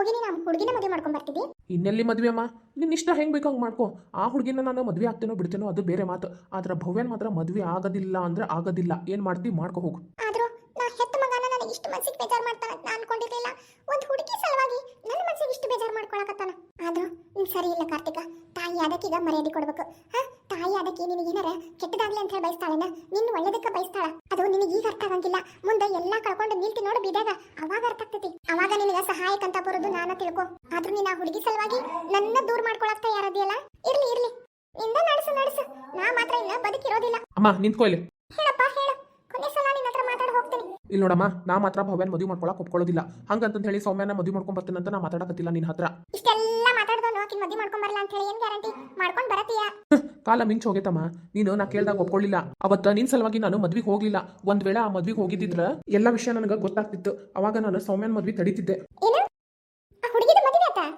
Speaker 2: ಹೋಗಿ ನೀನು ಹುಡುಗಿನ ಮದುವೆ ಮಾಡ್ಕೊಂಡ್ ಬರ್ತಿದ್ದಿ?
Speaker 1: ಇನ್ನೆಲ್ಲಿ ಮದ್ವೆ ಅಮ್ಮ? ನಿನ್ನ ಇಷ್ಟ ಹೆಂಗ್ ಬೇಕು ಹಂಗೆ ಮಾಡ್ಕೋ. ಆ ಹುಡುಗಿನ ನಾನು ಮದುವೆ ಆಗ್ತೇನೋ ಬಿಡ್ತೇನೋ ಅದು ಬೇರೆ ಮಾತು. ಆದ್ರೆ ಭವ್ಯನ್ ಮಾತ್ರ ಮದುವೆ ಆಗೋದಿಲ್ಲ ಅಂದ್ರೆ ಆಗೋದಿಲ್ಲ. ಏನ್ ಮಾಡ್ತಿ? ಮಾಡ್ಕೋ ಹೋಗು.
Speaker 2: ಆದ್ರೂ ನಾ ಹೆತ್ತ ಮಗನ ಇಷ್ಟು ಮನ್ಸಿಗೆ ಬೇಜಾರ್ ಮಾಡ್ತಾನ ಅಂತ ಅನ್ಕೊಂಡಿರ್ಲಿಲ್ಲ. ಒಂದು ಹುಡುಗಿ ಸಲುವಾಗಿ ನನ್ನ ಮನ್ಸಿಗೆ ಇಷ್ಟು ಬೇಜಾರ್ ಮಾಡ್ಕೊಳಕತ್ತಾನ. ಆದ್ರೂ ನೀನ್ ಸರಿ ಇಲ್ಲ ಕಾರ್ತಿಕ. ತಾಯಿ ಅದಕ್ಕೀಗ ಮರ್ಯಾದೆ ಕೊಡ್ಬೇಕು. ಹಾ? ತಾಯಿ ಅದಕ್ಕೆ ನಿನಗೆ ಏನಾರ ಕೆಟ್ಟದಾಗ್ಲಿ ಅಂತ ಹೇಳಿ ಬಯಸ್ತಾಳೆನ? ನಿನ್ನ ಒಳ್ಳೇದಕ್ಕೆ ಬಯಸ್ತಾಳ. ಅದು ನಿನಗೆ ಈಗ ಅರ್ಥ ಆಗಂಗಿಲ್ಲ. ಮುಂದೆ ಎಲ್ಲಾ ಕಳ್ಕೊಂಡು ನಿಲ್ತಿ ನೋಡು ಬಿದಾಗ ಅವಾಗ ಅರ್ಥ ಆಗ್ತೈತಿ. ಅವಾಗ ನಿನಗೆ ಸಹಾಯಕ್ಕಂತ ಬರೋದು ನಾನ ತಿಳ್ಕೊ. ಆದ್ರೂ ನೀನ್ ಆ ಹುಡುಗಿ ಸಲುವಾಗಿ ನನ್ನ ದೂರ ಮಾಡ್ಕೊಳಕ್ ತಯಾರದಿಯಲ್ಲ? ಇರ್ಲಿ ಇರ್ಲಿ. ನಿಂದ ನಡೆಸು ನಡೆಸು. ನಾ ಮಾತ್ರ ಇನ್ನ ಬದುಕಿರೋದಿಲ್ಲ.
Speaker 1: ಅಮ್ಮ ನಿಂತ್ಕೊಳ್ಳಿ
Speaker 2: ಹೇಳಪ್ಪ ಹೇಳು. ಕೊನೆ ಸಲ ನಿನ್ನ ಹತ್ರ ಮಾತಾಡಿ ಹೋಗ್ತೀನಿ.
Speaker 1: ಇಲ್ಲಿ ನೋಡಮ್ಮ ನಾ ಮಾತ್ರ ಭವ್ಯನ್ ಮದುವೆ ಮಾಡ್ಕೊಳಕ್ ಒಪ್ಕೊಳ್ಳೋದಿಲ್ಲ. ಹಂಗಂತ ಹೇಳಿ ಸೌಮ್ಯನ ಮದುವೆ ಮಾಡ್ಕೊಂಡ್ ಬರ್ತೀನಿ ಅಂತ ನಾ ಮಾತಾಡಕತ್ತಿಲ್ಲ ನಿನ್ನ ಹತ್ರ.
Speaker 2: ಇಷ್ಟೆಲ್ಲ ಮಾತಾಡ್ದವನು ಆಕಿನ ಮದುವೆ ಮಾಡ್ಕೊಂಡ್ ಬರಲ್ಲ ಅಂತ ಹೇಳಿ ಏನ್ ಗ್ಯಾರಂಟಿ ಮಾಡ್ಕೊಂಡ್ ಬರತೀಯ?
Speaker 1: ಕಾಲ ಮಿಂಚ್ ಹೋಗೈತಮ್ಮ. ನೀನು ನಾ ಕೇಳ್ದಾಗ ಒಪ್ಕೊಳ್ಳಿಲ್ಲ. ಅವತ್ತ ನಿನ್ ಸಲುವಾಗಿ ನಾನು ಮದ್ವಿಗೆ ಹೋಗ್ಲಿಲ್ಲ. ಒಂದ್ ವೇಳೆ ಆ ಮದ್ವಿಗೆ ಹೋಗಿದ್ದಿದ್ರ ಎಲ್ಲ ವಿಷಯ ನನಗೆ ಗೊತ್ತಾಗ್ತಿತ್ತು. ಅವಾಗ ನಾನು ಸೌಮ್ಯನ್ ಮದ್ವಿ ತಡೀತಿದ್ದೆ.
Speaker 2: ಏನು?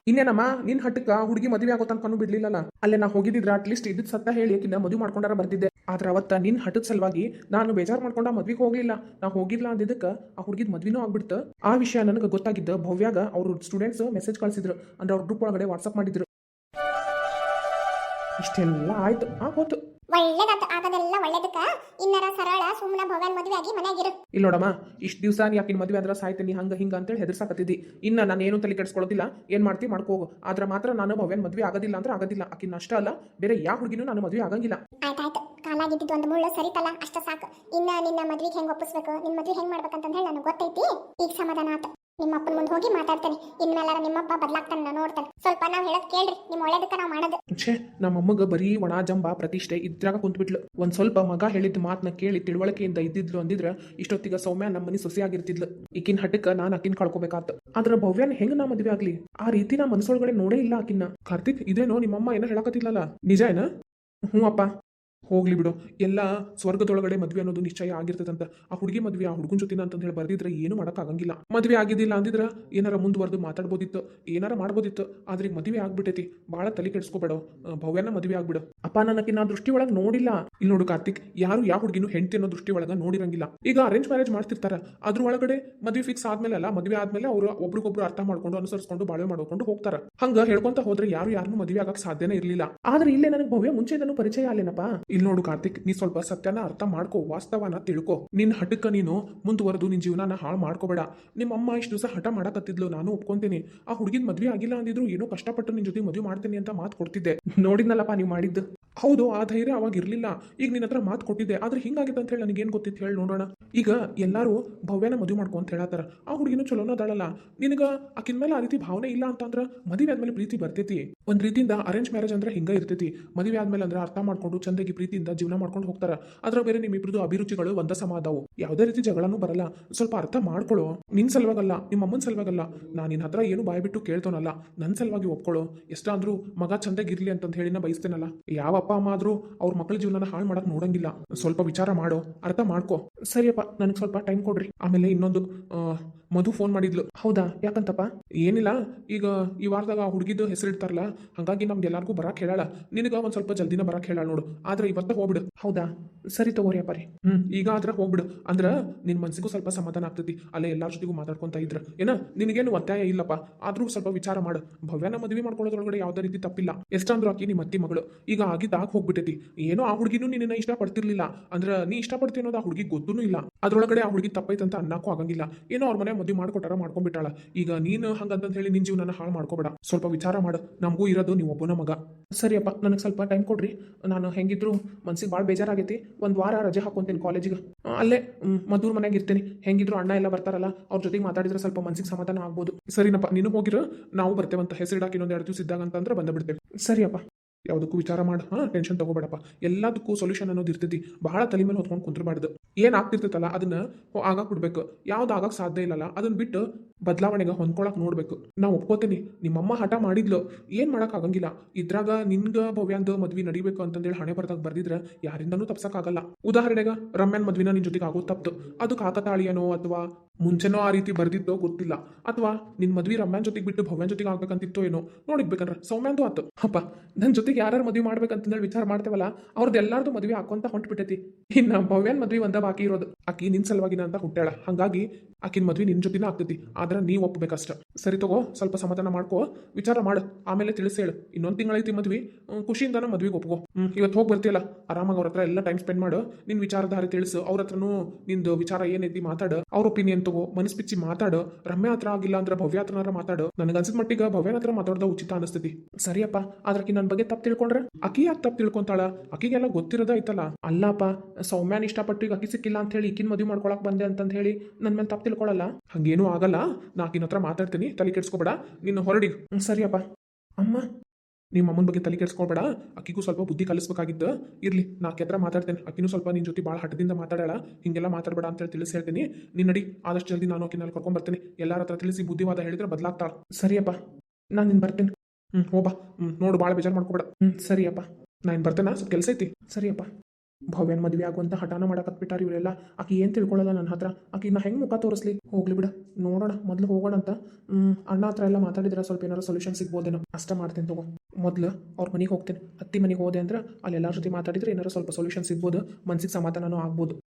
Speaker 1: ಇನ್ನೇನಮ್ಮ, ನಿನ್ ಹಟ್ಟಕ್ಕ ಹುಡುಗಿ ಮದುವೆ ಆಗೋ ತನಕನೂ ಬಿಡ್ಲಿಲ್ಲಲ್ಲ. ಅಲ್ಲೇ ನಾ ಹೋಗಿದ್ದಿದ್ರ ಅಟ್ಲೀಸ್ಟ್ ಇದ್ದ ಸತ್ತ ಹೇಳಿ ಆಕಿನ ಮದುವೆ ಮಾಡ್ಕೊಂಡಾರ ಬರ್ತಿದ್ದೆ. ಆದ್ರ ಅವತ್ತ ನಿನ್ ಹಟ್ಟದ ಸಲುವಾಗಿ ನಾನು ಬೇಜಾರ್ ಮಾಡ್ಕೊಂಡ ಮದ್ವಿಗೆ ಹೋಗ್ಲಿಲ್ಲ. ನಾ ಹೋಗಿಲ್ಲ ಅಂದಿದ್ದಕ್ಕ ಆ ಹುಡುಗಿದ್ ಮದ್ವಿನೂ ಆಗ್ಬಿಡ್ತು. ಆ ವಿಷಯ ನನಗ ಗೊತ್ತಾಗಿದ್ದ ಭವ್ಯಾಗ ಅವ್ರ ಸ್ಟೂಡೆಂಟ್ಸ್ ಮೆಸೇಜ್ ಕಳ್ಸಿದ್ರು. ಅಂದ್ರೆ ಅವ್ರ ಗ್ರೂಪ್ ಒಳಗಡೆ ವಾಟ್ಸ್ಆಪ್ ಮಾಡಿದ್ರು. ಇಷ್ಟೆಲ್ಲ ಆಯ್ತು ಆಗೋತು.
Speaker 2: ಒಳ್ಳೇದಂತ ಆಗದೆಲ್ಲ ಒಳ್ಳೇದಕ್ಕ. ಇನ್ನರ ಸರಳ ಸುಮ್ಮನ ಭಗವಾನ್ ಮದುವೆ ಆಗಿ ಮನ್ಯಾಗಿರು
Speaker 1: ಇಲ್ಲ ನೋಡಮ್ಮ ಇಷ್ಟು ದಿವಸ ನೀ ಯಾಕಿನ ಮದುವೆ ಆದ್ರೆ ಸಾಯ್ತೀನಿ ಹಂಗ ಹಿಂಗ ಅಂತೇಳಿ ಹೆದರ್ಸಾಕತ್ತಿದ್ದಿ. ಇನ್ನ ನಾನು ಏನು ತಲೆ ಕೆಡಿಸ್ಕೊಳ್ಳೋದಿಲ್ಲ ಏನ್ ಮಾಡ್ತಿ ಮಾಡ್ಕೋ ಆದ್ರೆ ಮಾತ್ರ ನಾನು ಭವ್ಯನ್ ಮದುವೆ ಆಗೋದಿಲ್ಲ ಅಂದ್ರೆ ಆಗೋದಿಲ್ಲ. ಆಕಿನ ಅಷ್ಟ ಅಲ್ಲ ಬೇರೆ ಯಾವ ಹುಡುಗಿನೂ ನಾನು ಮದುವೆ ಆಗಂಗಿಲ್ಲ.
Speaker 2: ಆಯ್ತಾಯ್ತು ಕಾಲಾಗಿದ್ದು ಒಂದು ಮುಳ್ಳು ಸರಿತಲ್ಲ ಅಷ್ಟ ಸಾಕು. ಇನ್ನ ನಿನ್ನ ಮದ್ವಿಗೆ ಹೆಂಗ್ ಒಪ್ಪಿಸ್ಬೇಕು ನಿನ್ನ ಮದ್ವೆ ಹೆಂಗ್ ಮಾಡ್ಬೇಕಂತ ಹೇಳಿ ನನಗೆ ಗೊತ್ತೈತಿ. ಈಗ ಸಮಾಧಾನ ಆತ. ನಿಮ್ಮ ಅಪ್ಪನ ಮುಂದೆ ಹೋಗಿ ಮಾತಾಡ್ತೇನೆ. ಇನ್ಮೇಲಾರ ನಿಮ್ಮಪ್ಪ ಬದಲಾಗ್ತಾನೆ ನಾನು ನೋಡ್ತೇನೆ. ಸ್ವಲ್ಪ ನಾವು ಹೇಳೋದು ಕೇಳ್ರಿ, ನಿಮ್ಮ ಒಳ್ಳೇದಕ್ಕೆ ನಾವು ಮಾಡೋದು.
Speaker 1: ಛೇ ನಮ್ಮ ಅಮ್ಮಗ ಬರೀ ಒಣ ಜಂಬ ಪ್ರತಿಷ್ಠೆ ಇದ್ರಾಗ ಕುಂತ್ಬಿಟ್ಲು. ಒಂದ್ ಸ್ವಲ್ಪ ಮಗ ಹೇಳಿದ ಮಾತನ್ನ ಕೇಳಿ ತಿಳುವಳಿಕೆಯಿಂದ ಇದ್ದಿದ್ಲು ಅಂದಿದ್ರ ಇಷ್ಟೊತ್ತಿಗೆ ಸೌಮ್ಯ ನಮ್ಮ ಮನೆ ಸೊಸೆಯಾಗಿರ್ತಿದ್ಲು. ಈಕಿನ ಹಟ್ಟಕ್ಕ ನಾನು ಆಕಿನ ಕಳ್ಕೊಬೇಕಾತ. ಆದ್ರ ಭವ್ಯನ ಹೆಂಗ್ ನಾ ಮದ್ವೆ ಆಗ್ಲಿ? ಆ ರೀತಿ ನಾ ಮನಸ್ಸೊಳಗಡೆ ನೋಡೇ ಇಲ್ಲ ಆಕಿನ್ನ. ಕಾರ್ತಿಕ್, ಇದೇನೋ ನಿಮ್ಮಮ್ಮ ಏನೋ ಹೇಳಕತ್ತಿಲ್ಲಲ್ಲ ನಿಜ ಏನ? ಹ್ಞೂ ಅಪ್ಪ. ಹೋಗ್ಲಿ ಬಿಡು. ಎಲ್ಲ ಸ್ವರ್ಗದೊಳಗಡೆ ಮದ್ವೆ ಅನ್ನೋದು ನಿಶ್ಚಯ ಆಗಿರ್ತದಂತ ಆ ಹುಡುಗಿ ಮದ್ವೆ, ಆ ಹುಡುಗನ ಜೊತೆನ ಅಂತ ಹೇಳಿ ಬರ್ದಿದ್ರೆ ಏನು ಆಗಂಗಿಲ್ಲ. ಮದ್ವೆ ಆಗಿದ್ದಿಲ್ಲ ಅಂದಿದ್ರ ಏನಾರ ಮುಂದುವರೆದು ಮಾತಾಡ್ಬೋದಿತ್ತು, ಏನಾರ ಮಾಡ್ಬೋದಿತ್ತು. ಆದ್ರೆ ಈಗ ಮದ್ವೆ ಆಗ್ಬಿಟ್ಟೈತಿ. ಭಾಳ ತಲೆ ಕೆಡಿಸ್ಕೋಬೇಡ. ಭವ್ಯನ ಮದ್ವೆ ಆಗ್ಬಿಡು. ಅಪ್ಪ ನನಗೆ ನಾ ದೃಷ್ಟಿ ಒಳಗೆ ನೋಡಿಲ್ಲ. ಇಲ್ಲಿ ನೋಡು ಕಾರ್ತಿಕ್, ಯಾರು ಯಾವ ಹುಡುಗಿನೂ ಹೆಂಡತಿ ಅನ್ನೋ ದೃಷ್ಟಿ ಒಳಗೆ ನೋಡಿರಂಗಿಲ್ಲ. ಈಗ ಅರೇಂಜ್ ಮ್ಯಾರೇಜ್ ಮಾಡ್ತಿರ್ತಾರ. ಅದ್ರ ಒಳಗಡೆ ಮದ್ವೆ ಫಿಕ್ಸ್ ಆದ್ಮೇಲೆ ಅಲ್ಲ, ಮದ್ವೆ ಆದ್ಮೇಲೆ ಅವರು ಒಬ್ರಿಗೊಬ್ರು ಅರ್ಥ ಮಾಡ್ಕೊಂಡು, ಅನುಸರಿಸ್ಕೊಂಡು, ಬಾಳ್ವೆ ಮಾಡ್ಕೊಂಡು ಹೋಗ್ತಾರ. ಹಂಗ ಹೇಳ್ಕೊಂತ ಹೋದ್ರೆ ಯಾರು ಯಾರನ್ನೂ ಮದ್ವೆ ಆಗಕ್ ಸಾಧ್ಯನೇ ಇರ್ಲಿಲ್ಲ. ಆದ್ರೆ ಇಲ್ಲೇ ನನಗೆ ಭವ್ಯ ಮುಂಚೆ ಪರಿಚಯ ಅಲ್ಲೇನಪ್ಪ ಇಲ್ಲಿ ನೋಡು ಕಾರ್ತಿಕ್, ನೀ ಸ್ವಲ್ಪ ಸತ್ಯನ ಅರ್ಥ ಮಾಡ್ಕೋ, ವಾಸ್ತವನ ತಿಳ್ಕೊ. ನಿನ್ನ ಹಠಕ್ಕ ನೀನು ಮುಂದುವರೆದು ನಿನ್ ಜೀವನನ ಹಾಳು ಮಾಡ್ಕೋಬೇಡ. ನಿಮ್ಮ ಅಮ್ಮ ಇಷ್ಟು ದಿವಸ ಹಠ ಮಾಡಕತ್ತಿದ್ಲು, ನಾನು ಒಪ್ಕೊಂತೀನಿ. ಆ ಹುಡುಗಿನ ಮದ್ವೆ ಆಗಿಲ್ಲ ಅಂದಿದ್ರು ಏನೋ ಕಷ್ಟಪಟ್ಟು ನಿನ್ ಜೊತೆ ಮದುವೆ ಮಾಡ್ತೀನಿ ಅಂತ ಮಾತು ಕೊಡ್ತಿದ್ದೆ. ನೋಡಿದ್ನಲ್ಲಪ್ಪ ನೀವು ಮಾಡಿದ್ದು? ಹೌದು, ಆ ಧೈರ್ಯ ಅವಾಗ ಇರಲಿಲ್ಲ. ಈಗ ನಿನ್ನ ಹತ್ರ ಮಾತು ಕೊಟ್ಟಿದ್ದೆ. ಆದ್ರೆ ಹಿಂಗಾಗಿತ್ತು ಅಂತ ಹೇಳಿ ನನಗೇನು ಗೊತ್ತಿತ್ತು ಹೇಳಿ ನೋಡೋಣ. ಈಗ ಎಲ್ಲರೂ ಭವ್ಯನ ಮದುವೆ ಮಾಡ್ಕೊ ಅಂತ ಹೇಳತ್ತಾರ. ಆ ಹುಡುಗಿನೂ ಚಲೋನ ಅದಾಳಲ್ಲ. ನಿನಗ ಆಕಿನ ಮೇಲೆ ಆ ರೀತಿ ಭಾವನೆ ಇಲ್ಲ ಅಂತಂದ್ರ ಮದುವೆ ಆದ್ಮೇಲೆ ಪ್ರೀತಿ ಬರ್ತೈತಿ. ಒಂದ್ ರೀತಿಯಿಂದ ಅರೇಂಜ್ ಮ್ಯಾರೇಜ್ ಅಂದ್ರೆ ಹಿಂಗ ಇರ್ತೈತಿ. ಮದುವೆ ಆದ್ಮೇಲೆ ಅಂದ್ರೆ ಅರ್ಥ ಮಾಡ್ಕೊಂಡು ಚಂದಾಗಿ ಪ್ರೀತಿಯಿಂದ ಜೀವನ ಮಾಡ್ಕೊಂಡು ಹೋಗ್ತಾರ. ಅದ್ರ ಬೇರೆ ನಿಮ್ಮಿಬ್ರದ್ದು ಅಭಿರುಚಿಗಳು ಒಂದ ಸಮ ಅದಾವು. ಯಾವುದೇ ರೀತಿ ಜಗಳನೂ ಬರಲ್ಲ. ಸ್ವಲ್ಪ ಅರ್ಥ ಮಾಡ್ಕೊಳ್ಳೋ ನಿನ್ ಸಲುವಾಗಲ್ಲ, ನಿಮ್ಮ ಅಮ್ಮನ ಸಲುವಾಗಲ್ಲ. ನಾನು ನಿನ್ನ ಹತ್ರ ಏನು ಬಾಯ್ ಬಿಟ್ಟು ಕೇಳ್ತೋನಲ್ಲ. ನನ್ನ ಸಲುವಾಗಿ ಒಪ್ಕೊಳ್ಳೋ ಎಷ್ಟಾದ್ರೂ ಮಗ ಚಂದಾಗಿರ್ಲಿ ಅಂತಂದು ಹೇಳಿ ನಾ ಬಯಸ್ತೇನಲ್ಲ. ಯಾವ ಅಪ್ಪ, ಅಮ್ಮ ಆದ್ರೂ ಅವ್ರ ಮಕ್ಕಳ ಜೀವನನ ಹಾಳು ಮಾಡಕ್ ನೋಡಂಗಿಲ್ಲ. ಸ್ವಲ್ಪ ವಿಚಾರ ಮಾಡೋ. ಅರ್ಥ ಮಾಡ್ಕೋ. ಸರಿಯಪ್ಪ, ನನಗೆ ಸ್ವಲ್ಪ ಟೈಮ್ ಕೊಡ್ರಿ. ಆಮೇಲೆ ಇನ್ನೊಂದು ಮಧು ಫೋನ್ ಮಾಡಿದ್ಲು. ಹೌದಾ? ಯಾಕಂತಪ್ಪ? ಏನಿಲ್ಲ. ಈಗ ಈ ವಾರದಾಗ ಆ ಹುಡುಗಿದ್ದು ಹೆಸರಿಡ್ತಾರಲ್ಲ ಹಾಗಾಗಿ ನಮ್ಗೆ ಎಲ್ಲಾರ್ಗೂ ಬರಕ್ಕೆ ಹೇಳಾಳ. ನಿನಗ ಒಂದ್ ಸ್ವಲ್ಪ ಜಲ್ದಿನ ಬರಕ್ ಹೇಳಾಳ ನೋಡು. ಆದ್ರೆ ಇವತ್ತ ಹೋಗ್ಬಿಡು. ಹೌದಾ? ಸರಿ ತಗೋರಿ ಅಪ್ಪ ರೀ ಹ್ಮ್, ಈಗ ಆದ್ರ ಹೋಗ್ಬಿಡು. ಅಂದ್ರ ನಿನ್ ಮನ್ಸಿಗೂ ಸ್ವಲ್ಪ ಸಮಾಧಾನ ಆಗ್ತೈತಿ. ಅಲ್ಲೇ ಎಲ್ಲಾರ ಜೊತೆಗೂ ಮಾತಾಡ್ಕೊಂತ ಇದ್ರ. ಏನ, ನಿನಗೇನು ಒತ್ತಾಯ ಇಲ್ಲಪ್ಪ. ಆದ್ರೂ ಸ್ವಲ್ಪ ವಿಚಾರ ಮಾಡು. ಭವ್ಯನ ಮದುವೆ ಮಾಡ್ಕೊಳ್ಳೋದ್ರೊಳಗಡೆ ಯಾವ್ದೇ ರೀತಿ ತಪ್ಪಿಲ್ಲ. ಎಷ್ಟಂದ್ರು ಆಕಿ ನಿಮ್ಮ ಅತ್ತಿ ಮಗಳು. ಈಗ ಆಗಿದ್ದಾಗ ಹೋಗ್ಬಿಟ್ಟೈತಿ. ಏನೋ ಆ ಹುಡುಗಿನೂ ನಿನ್ನ ಇಷ್ಟ ಪಡ್ತಿರ್ಲಿಲ್ಲ ಅಂದ್ರ ನೀ ಇಷ್ಟಪಡ್ತಿ ಅನ್ನೋದು ಆ ಹುಡುಗಿ ಗೊತ್ತೂ ಇಲ್ಲ. ಅದ್ರೊಳಗಡೆ ಆ ಹುಡುಗಿ ತಪ್ಪೈತಂತ ಅನ್ನಕ್ಕೂ ಆಗಂಗಿಲ್ಲ. ಏನೋ ಅವ್ರ ಮನೆ ಮದುವೆ ಮಾಡ್ಕೊಟ್ಟಾರ ಮಾಡ್ಕೊಂಡ್ಬಿಟ್ಟಾಳ. ಈಗ ನೀನು ಹಂಗಂತ ಹೇಳಿ ನಿನ್ ಜೀವನ ಹಾಳು ಮಾಡ್ಕೋಬೇಡ. ಸ್ವಲ್ಪ ವಿಚಾರ ಮಾಡು. ನಮಗೂ ಇರೋದು ನೀವು ಒಬ್ಬನ ಮಗ ಸರಿಯಪ್ಪ ನನಗೆ ಸ್ವಲ್ಪ ಟೈಮ್ ಕೊಡ್ರಿ. ನಾನು ಹೆಂಗಿದ್ರು ಮನ್ಸಿಗೆ ಭಾಳ ಬೇಜಾರಾಗೈತಿ. ಒಂದು ವಾರ ರಜೆ ಹಾಕೊಂತೀನಿ ಕಾಲೇಜಿಗೆ. ಅಲ್ಲೇ ಮದ್ದೂರು ಮನೆಗೆ ಇರ್ತೀನಿ. ಹೆಂಗಿದ್ರು ಅಣ್ಣ ಎಲ್ಲ ಬರ್ತಾರಲ್ಲ, ಅವ್ರ ಜೊತೆಗೆ ಮಾತಾಡಿದ್ರೆ ಸ್ವಲ್ಪ ಮನ್ಸಿಗೆ ಸಮಾಧಾನ ಆಗ್ಬೋದು. ಸರಿನಪ್ಪ, ನೀನು ಹೋಗಿರೋ, ನಾವು ಬರ್ತೇವಂತ. ಹೆಸರಿಡಾಕಿ ಇನ್ನೊಂದು ಎರಡು ದಿವಸ ಇದ್ದಾಗ ಅಂತಂದ್ರೆ ಬಂದು ಬಿಡ್ತೇವೆ ಸರಿಯಪ್ಪ. ಯಾವುದಕ್ಕೂ ವಿಚಾರ ಮಾಡು. ಹಾಂ ಟೆನ್ಷನ್ ತಗೋಬೇಡಪ್ಪ. ಎಲ್ಲದಕ್ಕೂ ಸೊಲ್ಯೂಷನ್ ಅನ್ನೋದು ಇರ್ತೈತಿ. ಬಹಳ ತಲೆ ಮೇಲೆ ಹೊತ್ಕೊಂಡು ಕುಂತ್ರಬಾರ್ದು ಏನು ಆಗ್ತಿರ್ತೈತಲ್ಲ, ಅದನ್ನ ಆಗಕ್ಕೆ ಬಿಡ್ಬೇಕು ಯಾವ್ದು ಆಗಕ್ಕೆ ಸಾಧ್ಯ ಇಲ್ಲಲ್ಲ ಅದನ್ನ ಬಿಟ್ಟು ಬದಲಾವಣೆಗೆ ಹೊಂದ್ಕೊಳಕ್ ನೋಡ್ಬೇಕು. ನಾವು ಒಪ್ಕೋತೀನಿ. ನಿಮ್ಮಮ್ಮ ಹಠ ಮಾಡಿದ್ಲು. ಏನು ಮಾಡಕ್ ಆಗಂಗಿಲ್ಲ. ಇದ್ರಾಗ ನಿನ್ಗ ಭವ್ಯಾಂದ ಮದ್ವಿ ನಡಿಬೇಕು ಅಂತಂದೇಳಿ ಹಣೆ ಬರ್ದಾಗ ಬರ್ದಿದ್ರೆ ಯಾರಿಂದನೂ ತಪ್ಸಕ್ಕಾಗಲ್ಲ ಉದಾಹರಣೆಗೆ, ರಮ್ಯಾನ್ ಮದ್ವಿನ ನಿನ್ ಜೊತೆಗೆ ಆಗೋದು ತಪ್ಪು ಅದು ಕಾಕತಾಳಿಯನೋ ಅಥವಾ ಮುಂಚೆನೋ ಆ ರೀತಿ ಬರ್ದಿದ್ದೋ ಗೊತ್ತಿಲ್ಲ. ಅಥವಾ ನಿನ್ನ ಮದ್ವೆ ರಮ್ಯಾನ್ ಜೊತೆಗೆ ಬಿಟ್ಟು ಭವ್ಯನ್ ಜೊತೆಗೆ ಆಗ್ಬೇಕಂತಿತ್ತೋ ಏನೋ ನೋಡಿಕ್ಬೇಕಂದ್ರೆ ಸೌಮ್ಯಾಂದು ಆತು. ಅಪ್ಪ ನನ್ನ ಜೊತೆಗೆ ಯಾರು ಮದ್ವೆ ಮಾಡ್ಬೇಕಂತಂದೇಳಿ ವಿಚಾರ ಮಾಡ್ತೇವಲ್ಲ ಅವ್ರದ್ದು ಎಲ್ಲಾರ್ದು ಮದ್ವೆ ಹಾಕೊಂತ ಹೊಂಟ್ಬಿಟ್ಟೈತಿ. ಇನ್ನ ಭವ್ಯನ್ ಮದ್ವೆ ಒಂದ ಬಾಕಿ ಇರೋದು, ಆಕಿ ನಿನ್ ಸಲುವಾಗಿನ ಅಂತ ಹುಟ್ಟಾಳ ಹಂಗಾಗಿ ಆಕಿನ ಮದ್ವೆ ನಿನ್ ಜೊತೆನ ಆಗ್ತೈತಿ, ಆದ್ರೆ ನೀವು ಒಪ್ಪಬೇಕಷ್ಟ ಸರಿ ತಗೋ, ಸ್ವಲ್ಪ ಸಮಾಧಾನ ಮಾಡ್ಕೋ, ವಿಚಾರ ಮಾಡು, ಆಮೇಲೆ ತಿಳಿಸಿ ಹೇಳು. ಇನ್ನೊಂದು ತಿಂಗಳೈತಿ ಮದ್ವಿ ಖುಷಿಯಿಂದ ಮದ್ವೆಗೆ ಒಪ್ಕೋ. ಹ್ಞೂ ಇವತ್ತು ಹೋಗಿ ಬರ್ತೀಯಲ್ಲ, ಆರಾಮಾಗಿ ಅವ್ರ ಹತ್ರ ಎಲ್ಲ ಟೈಮ್ ಸ್ಪೆಂಡ್ ಮಾಡು ನಿನ್ನ ವಿಚಾರಧಾರೆ ತಿಳಿಸು, ಅವ್ರ ಹತ್ರನೂ ನಿಂದು ವಿಚಾರ ಏನೈತಿ ಮಾತಾಡು, ಅವ್ರ ಒಪಿನಿಯನ್ ತಗೋ ಮನಸ್ ಬಿಚ್ಚಿ ಮಾತಾಡು, ರಮ್ಯ ಹತ್ರ ಆಗಿಲ್ಲ ಅಂದ್ರೆ ಭವ್ಯ ಹತ್ರನಾರ ಮಾತಾಡು, ನನಗೆ ಅನ್ಸಿದ ಮಟ್ಟಿಗೆ ಭವ್ಯನ ಹತ್ರ ಮಾತಾಡ್ದ ಉಚಿತ ಅನಿಸ್ತೈತಿ. ಸರಿಯಪ್ಪ ಆದ್ರಕಿ ನನ್ನ ಬಗ್ಗೆ ತಪ್ಪು ತಿಳ್ಕೊಂಡ್ರೆ? ಅಕಿ ಯಾಕೆ ತಪ್ಪು ತಿಳ್ಕೊಂತಾಳ? ಅಕಿಗೆಲ್ಲ ಗೊತ್ತಿರೋದ ಐತಲ್ಲ ಅಲ್ಲಪ್ಪ, ಸೌಮ್ಯಾನ್ ಇಷ್ಟಪಟ್ಟು ಈಗ ಅಕಿ ಸಿಕ್ಕಿಲ್ಲ ಅಂತ ಹೇಳಿ ಇಕಿನ ಮದುವೆ ಮಾಡ್ಕೊಳಕ್ ಬಂದೆ ಅಂತ ಹೇಳಿ ನನ್ನ ಮೇಲೆ ತಪ್ಪು ತಿಳ್ಕೊಳಲ್ಲ? ಹಂಗೇನೂ ಆಗಲ್ಲ. ನಾ ಆಕಿನ ಹತ್ರ ಮಾತಾಡ್ತೀನಿ. ತಲೆ ಕೆಡ್ಸ್ಕೊಬೇಡ. ನಿನ್ನ ಹೊರಡಿ. ಸರಿಯಪ್ಪ ಅಮ್ಮ. ನಿಮ್ಮ ಅಮ್ಮನ ಬಗ್ಗೆ ತಲೆ ಕೆಡ್ಸ್ಕೊಬೇಡ. ಅಕ್ಕಿಗೂ ಸ್ವಲ್ಪ ಬುದ್ಧಿ ಕಲಿಸ್ಬೇಕಾಗಿತ್ತು. ಇರ್ಲಿ, ನಾ ಆಕೆ ಹತ್ರ ಮಾತಾಡ್ತೇನೆ. ಅಕ್ಕಿನೂ ಸ್ವಲ್ಪ ನಿನ್ನ ಜೊತೆ ಭಾಳ ಹಠದಿಂದ ಮಾತಾಡಲ್ಲ ಹಿಂಗೆಲ್ಲ ಮಾತಾಡಬೇಡ ಅಂತ ಹೇಳಿ ತಿಳಿಸಿ ಹೇಳ್ತೀನಿ. ನಿನ್ನ ನಡಿ, ಆದಷ್ಟು ಜಲ್ದಿ ನಾನು ಅಕ್ಕಿನಲ್ಲಿ ಕರ್ಕೊಂಡ್ಬರ್ತೀನಿ ಎಲ್ಲಾರ ಹತ್ರ ತಿಳಿಸಿ ಬುದ್ಧಿವಾದ ಹೇಳಿದ್ರೆ ಬದಲಾಗ್ತಾಳ. ಸರಿಯಪ್ಪ ನಾನು ನಿನ್ ಬರ್ತೇನೆ. ಹ್ಞೂ ಹೋಬಾ ಹ್ಞೂ ನೋಡು ಭಾಳ ಬೇಜಾರು ಮಾಡ್ಕೊಬೇಡ. ಹ್ಞೂ ಸರಿಯಪ್ಪ ನಾನು ಬರ್ತೇನೆ? ಸ್ವಲ್ಪ ಕೆಲಸ ಐತಿ. ಸರಿಯಪ್ಪ ಭವ್ಯನ ಮದುವೆ ಆಗುವಂತ ಹಠಾನ ಮಾಡಕತ್ಬಿಟ್ಟಾರ ಇವರೆಲ್ಲ. ಆಕಿ ಏನು ತಿಳ್ಕೊಳ್ಳಲ್ಲ ನನ್ನ ಹತ್ರ. ಆಕಿ ನಾ ಹೆಂಗೆ ಮುಖ ತೋರಿಸ್ಲಿ? ಹೋಗ್ಲಿ ಬಿಡ. ನೋಡೋಣ, ಮೊದಲು ಹೋಗೋಣ ಅಂತ. ಅಣ್ಣ ಹತ್ರ ಎಲ್ಲ ಮಾತಾಡಿದ್ರೆ ಸ್ವಲ್ಪ ಏನಾರು ಸೊಲ್ಯೂಷನ್ ಸಿಗ್ಬೋದೇನೋ. ಅಷ್ಟ ಮಾಡ್ತೀನಿ ತಗೋ. ಮೊದಲು ಅವ್ರ ಮನೆಗೆ ಹೋಗ್ತೀನಿ. ಅತ್ತಿ ಮನೆಗೆ ಹೋದೆ ಅಂದ್ರೆ ಅಲ್ಲಿ ಎಲ್ಲರ ಜೊತೆ ಮಾತಾಡಿದ್ರೆ ಏನಾರು ಸ್ವಲ್ಪ ಸೊಲ್ಯೂಷನ್ ಸಿಗ್ಬೋದು. ಮನ್ಸಿಗೆ ಸಮಾಧಾನನೂ ಆಗ್ಬೋದು.